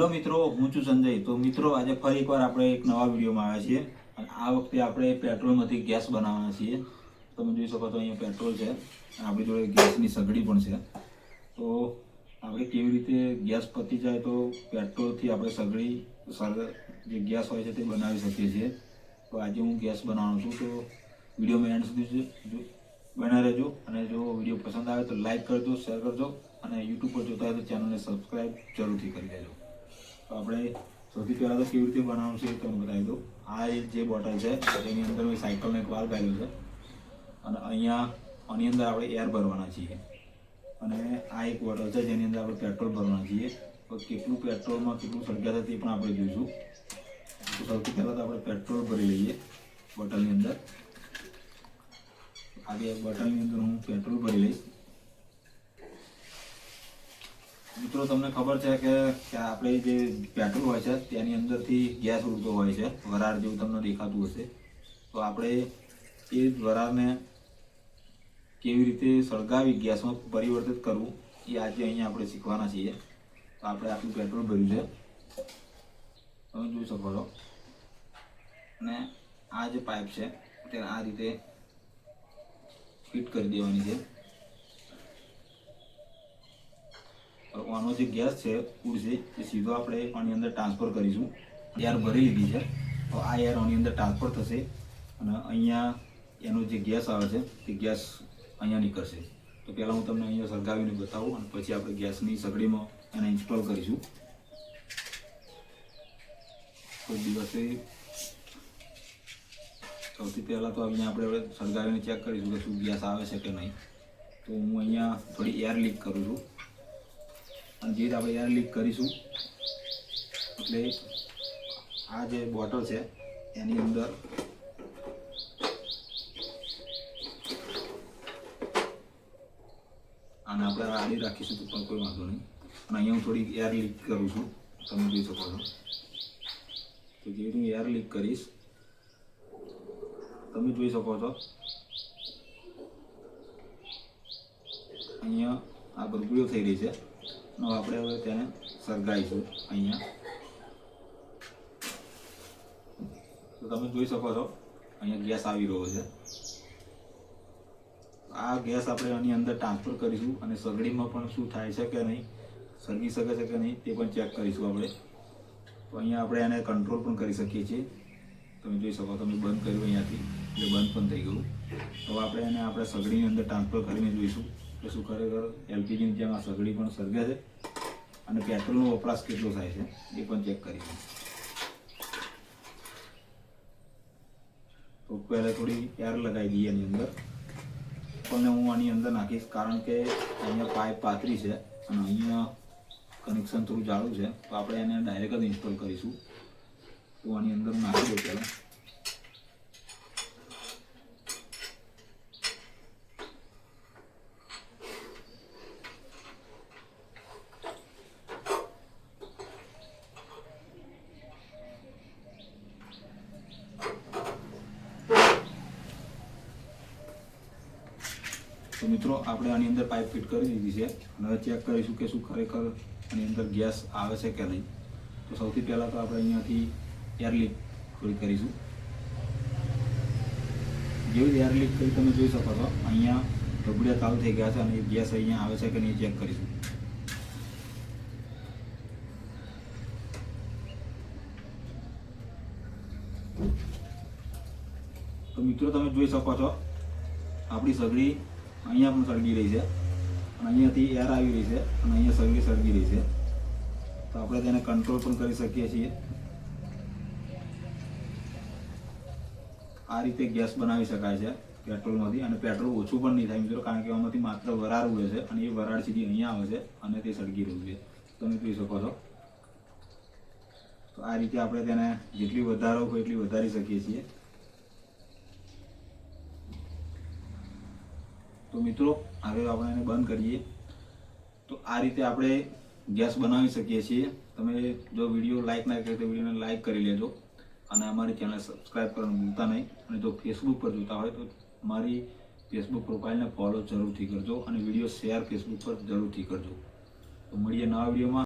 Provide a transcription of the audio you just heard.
Hello મિત્રો, હું છું સંજય. તો મિત્રો, આજે ફરી એકવાર આપણે એક નવા વિડીયોમાં આવ્યા છીએ. અને આ વખતે આપણે પેટ્રોલમાંથી ગેસ બનાવવાના છીએ. તમે જોઈ શકો તો અહીંયા પેટ્રોલ છે. આપણી જોડે ગેસની સગડી પણ છે. તો આપણે કેવી રીતે ગેસ પતી જાય તો પેટ્રોલથી આપણે સગડી સર જે ગેસ હોય છે તે બનાવી શકીએ છીએ. તો આજે હું ગેસ બનાવવાનો છું. તો વિડીયોમાં એન્ડ સુધી બના રહેજો. અને જો વીડિયો પસંદ આવે તો લાઈક કરજો, શેર કરજો. અને યુટ્યુબ પર જોતા હોય તો ચેનલને સબસ્ક્રાઈબ જરૂરથી કરી દેજો. તો આપણે સૌથી પહેલાં તો કેવી રીતે બનાવવાનું છે એ તમને બતાવી દઉં. આ જે બોટલ છે, એની અંદર મેં સાયકલનો એક વાલ ગાળ્યો છે. અને અહીંયા આની અંદર આપણે એર ભરવાના છીએ. અને આ એક બોટલ છે, જેની અંદર આપણે પેટ્રોલ ભરવાના છીએ. તો કેટલું પેટ્રોલમાં કેટલું સળગ્યા છે તે પણ આપણે જોઈશું. તો સૌથી પહેલાં તો આપણે પેટ્રોલ ભરી લઈએ બોટલની અંદર. આ બે બોટલની અંદર હું પેટ્રોલ ભરી લઈશ. મિત્રો, તમને ખબર છે કે આપણે જે પેટ્રોલ હોય છે, તેની અંદરથી ગેસ ઉડતો હોય છે, વરાળ જેવું તમને દેખાતું હશે. તો આપણે એ વરાળને કેવી રીતે સળગાવી, ગેસમાં પરિવર્તિત કરવું, એ આજે અહીંયા આપણે શીખવાના છીએ. તો આપણે આટલું પેટ્રોલ ભર્યું છે. તમે જોઈ શકો છો. અને આ જે પાઇપ છે તેને આ રીતે ફિટ કરી દેવાની છે હવે આનો જે ગેસ છે ઉડશે એ સીધો આપણે આની અંદર ટ્રાન્સફર કરીશું. એર ભરી લીધી છે. તો આ એર આની અંદર ટ્રાન્સફર થશે અને અહીંયા એનો જે ગેસ આવે છે, તે ગેસ અહીંયા નીકળશે. તો પહેલાં હું તમને અહીંયા સળગાવીને બતાવું અને પછી આપણે ગેસની સગડીમાં એને ઇન્સ્ટોલ કરીશું. કોઈ દિવસે સૌથી પહેલાં તો અહીંયા આપણે સળગાવીને ચેક કરીશું કે શું ગેસ આવે છે કે નહીં. તો હું અહીંયા થોડી એર લીક કરું છું. અને જે આપણે એર લીક કરીશું, એટલે આ જે બોટલ છે, એની અંદર અને આપણે આડી રાખીશું તો પણ કોઈ વાંધો નહીં. અને અહીંયા હું થોડી એર લીક કરું છું, તમે જોઈ શકો છો. તો જે રીતે હું એર લીક કરીશ, તમે જોઈ શકો છો. અહીંયા આ બરગુડીઓ થઈ રહી છે. અને આપણે હવે તેને સળગાવીશું અહીંયા. તો તમે જોઈ શકો છો, અહીંયા ગેસ આવી રહ્યો છે. આ ગેસ આપણે આની અંદર ટ્રાન્સફર કરીશું અને સગડીમાં પણ શું થાય છે કે નહીં સળગી શકે છે કે નહીં તે પણ ચેક કરીશું આપણે. તો અહીંયા આપણે એને કંટ્રોલ પણ કરી શકીએ છીએ. તમે જોઈ શકો, તમે બંધ કર્યું અહીંયાથી, એટલે બંધ પણ થઈ ગયું. તો આપણે એને આપણે સગડીની અંદર ટ્રાન્સફર કરીને જોઈશું. કે શું ખરેખર એલપીજીની જેમ આ સગડી પણ સળગે છે. અને પેટ્રોલનો વપરાશ કેટલો થાય છે, એ પણ ચેક કરીશું તો પહેલાં થોડી એર લગાવી દઈએ એની અંદર. પણ હું આની અંદર નાખીશ, કારણ કે અહીંયા પાઇપ પાતરી છે અને અહીંયા કનેક્શન થોડું જાડું છે. તો આપણે એને ડાયરેક્ટ જ ઇન્સ્ટોલ કરીશું. તો આની અંદર નાખી દઉં પહેલાં. તો મિત્રો, આપણે આની અંદર પાઇપ ફિટ કરી દીધી છે. અને ચેક કરીશું કે શું ખરેખર આની અંદર ગેસ આવે છે કે નહીં. તો સૌથી પહેલાં તો આપણે અહીંયાથી એર લીક કરીશું. જેવી એર લીક કરી તમે જોઈ શકો છો, અહીંયા ઢબડિયા ચાલુ થઈ ગયા છે અને ગેસ અહીંયા આવે છે કે નહીં ચેક કરીશું. તો મિત્રો, તમે જોઈ શકો છો, આપણી સગડી અહીંયા પણ સળગી રહી છે. અને અહીંયાથી એર આવી રહી છે અને અહીંયા સળગી સળગી રહી છે. તો આપણે તેને કંટ્રોલ પણ કરી શકીએ છીએ. આ રીતે ગેસ બનાવી શકાય છે પેટ્રોલમાંથી અને પેટ્રોલ ઓછું પણ નહીં થાય. મિત્રો, કારણ કે આમાંથી માત્ર વરાળ ઉડે છે અને એ વરાળ સીધી અહીંયા આવે છે અને તે સળગી રહ્યું છે. તમે જોઈ શકો છો. તો આ રીતે આપણે તેને જેટલી વધારો હોય એટલી વધારી શકીએ છીએ. મિત્રો, હવે આપણે એને બંધ કરીએ. તો આ રીતે આપણે ગેસ બનાવી શકીએ છીએ. તમે જો વીડિયો લાઈક ના કરે તો વિડીયોને લાઈક કરી લેજો. અને અમારી ચેનલ સબસ્ક્રાઈબ કરવાનું ભૂલતા નહીં. અને જો ફેસબુક પર જોતા હોય તો મારી ફેસબુક પ્રોફાઇલને ફોલો જરૂરથી કરજો. અને વીડિયો શેર ફેસબુક પર જરૂરથી કરજો. તો મળીએ નવા વિડીયોમાં.